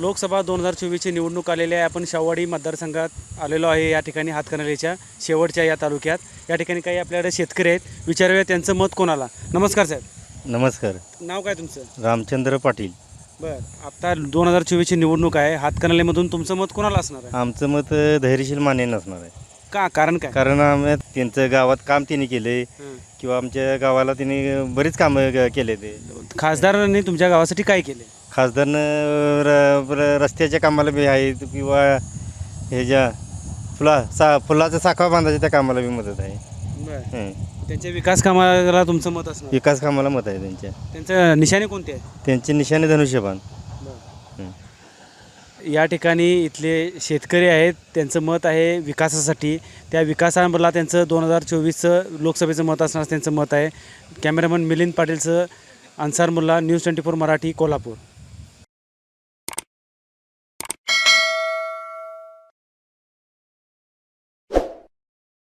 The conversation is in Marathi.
लोकसभा दोन हजार चोवीसची निवडणूक आलेली आहे. आपण शाहवाडी मतदारसंघात आलेलो आहे या ठिकाणी हातकणंगलेच्या शेवटच्या या तालुक्यात. या ठिकाणी काही आपल्याकडे शेतकरी आहेत. विचारूया त्यांचं मत कोणाला? नमस्कार साहेब. नमस्कार. नाव काय तुमचं? रामचंद्र पाटील. बरं. आता दोन हजार चोवीसची निवडणूक आहे. हातकणंगलेमधून तुमचं मत कोणाला असणार आहे? आमचं मत धैर्यशील माने नसणार आहे. का? कारण काय? कारण आम्ही त्यांचं गावात काम तिने केले. हं. किंवा आमच्या गावाला तिने बरीच कामं ग- केले ते. खासदारांनी तुमच्या गावासाठी काय केले? खासदारनं र- र- रस्त्याच्या कामाला बी आहेत किंवा ह्याच्या फुला सा फुलाचा साखा बांधायच्या त्या कामाला बी मदत आहे. बरं. हं. त्यांच्या विकास कामाला तुमचं मत असणार? विकास कामाला मत आहे त्यांच्या. त्यांचं निशाणे कोणते आहे त्यांचे निशाणे धनुष्यबाण. हं. या ठिकाणी इथले शेतकरी आहेत त्यांचं मत आहे विकासासाठी. त्या विकासाला त्यांचं दोन हजार चोवीसचं लोकसभेचं मत असणार त्यांचं मत आहे. Cameraman Milind पाटीलचं Ansar Mulla news twenty four Marathi Kolhapur.